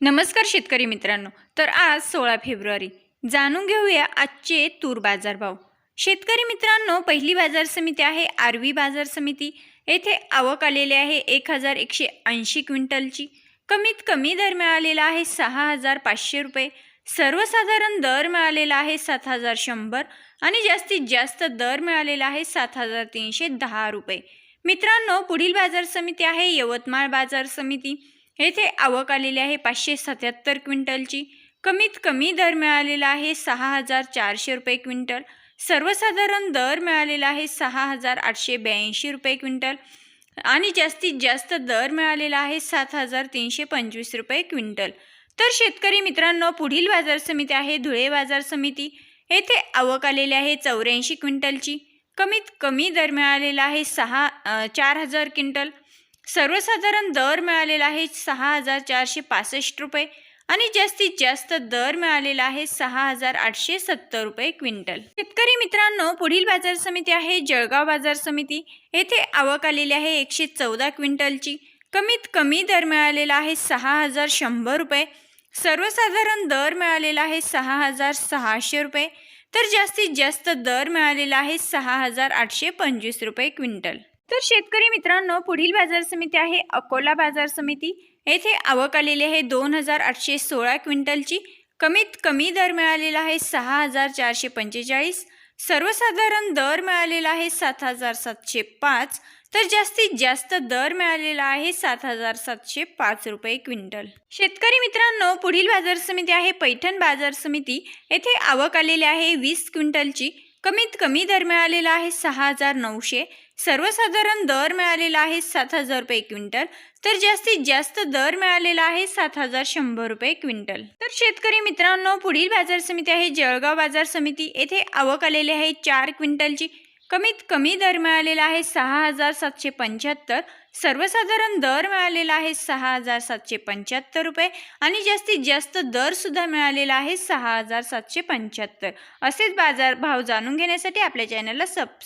नमस्कार शेतकरी मित्रांनो. तर आज सोळा फेब्रुवारी. जाणून घेऊया आजचे तूर बाजारभाव. शेतकरी मित्रांनो पहिली बाजार समिती आहे आरवी बाजार समिती. येथे आवक आलेली आहे एक हजार एकशे ऐंशी क्विंटलची. कमीत कमी दर मिळालेला आहे सहा हजार पाचशे रुपये. सर्वसाधारण दर मिळालेला आहे सात हजार शंभर आणि जास्तीत जास्त दर मिळालेला आहे सात हजार तीनशे दहा रुपये. मित्रांनो पुढील बाजार समिती आहे यवतमाळ बाजार समिती. येथे आवक आलेली आहे पाचशे सत्याहत्तर क्विंटलची. कमीत कमी दर मिळालेला आहे सहा हजार चारशे रुपये क्विंटल. सर्वसाधारण दर मिळालेला आहे सहा हजार आठशे ब्याऐंशी रुपये क्विंटल. आणि जास्तीत जास्त दर मिळालेला आहे सात हजार तीनशे पंचवीस रुपये क्विंटल. तर शेतकरी मित्रांनो पुढील बाजार समिती आहे धुळे बाजार समिती. येथे आवक आलेली आहे चौऱ्याऐंशी क्विंटलची. कमीत कमी दर मिळालेला आहे सहा चार हजार क्विंटल. सर्वसाधारण दर मिळालेला आहे सहा हजार चारशे पासष्ट रुपये आणि जास्तीत जास्त दर मिळालेला आहे सहा हजार आठशे सत्तर रुपये क्विंटल. शेतकरी मित्रांनो पुढील बाजार समिती आहे जळगाव बाजार समिती. येथे आवक आलेली आहे एकशे चौदा क्विंटलची. कमीत कमी दर मिळालेला आहे सहा हजार शंभर रुपये. सर्वसाधारण दर मिळालेला आहे सहा हजार सहाशे रुपये. तर जास्तीत जास्त दर मिळालेला आहे सहा हजार आठशे पंचवीस रुपये क्विंटल. तर शेतकरी मित्रांनो पुढील बाजार समिती आहे अकोला बाजार समिती. येथे आवक आलेली आहे दोन हजार आठशे सोळा क्विंटलची. कमीत कमी दर मिळालेला आहे सहा हजार चारशे पंचेचाळीस. सर्वसाधारण दर मिळालेला आहे सात हजार सातशे पाच. तर जास्तीत जास्त दर मिळालेला आहे सात हजार सातशे पाच रुपये क्विंटल. शेतकरी मित्रांनो पुढील बाजार समिती आहे पैठण बाजार समिती. येथे आवक आलेली आहे वीस क्विंटलची. कमीत कमी दर मिळालेला आहे सहा हजार नऊशे. सर्वसाधारण दर मिळालेला आहे सात हजार रुपये क्विंटल. तर जास्तीत जास्त दर मिळालेला आहे सात हजार शंभर रुपये क्विंटल. तर शेतकरी मित्रांनो पुढील बाजार समिती आहे जळगाव बाजार समिती. येथे आवक आलेली आहे चार क्विंटलची. कमीत कमी दर मिळालेला आहे सहा हजार सातशे पंच्याहत्तर. सर्वसाधारण दर मिळालेला आहे सहा हजार सातशे पंच्याहत्तर रुपये आणि जास्तीत जास्त दरसुद्धा मिळालेला आहे सहा हजार सातशे पंच्याहत्तर. असेच बाजार भाव जाणून घेण्यासाठी आपल्या चॅनलला सबस्क्राईब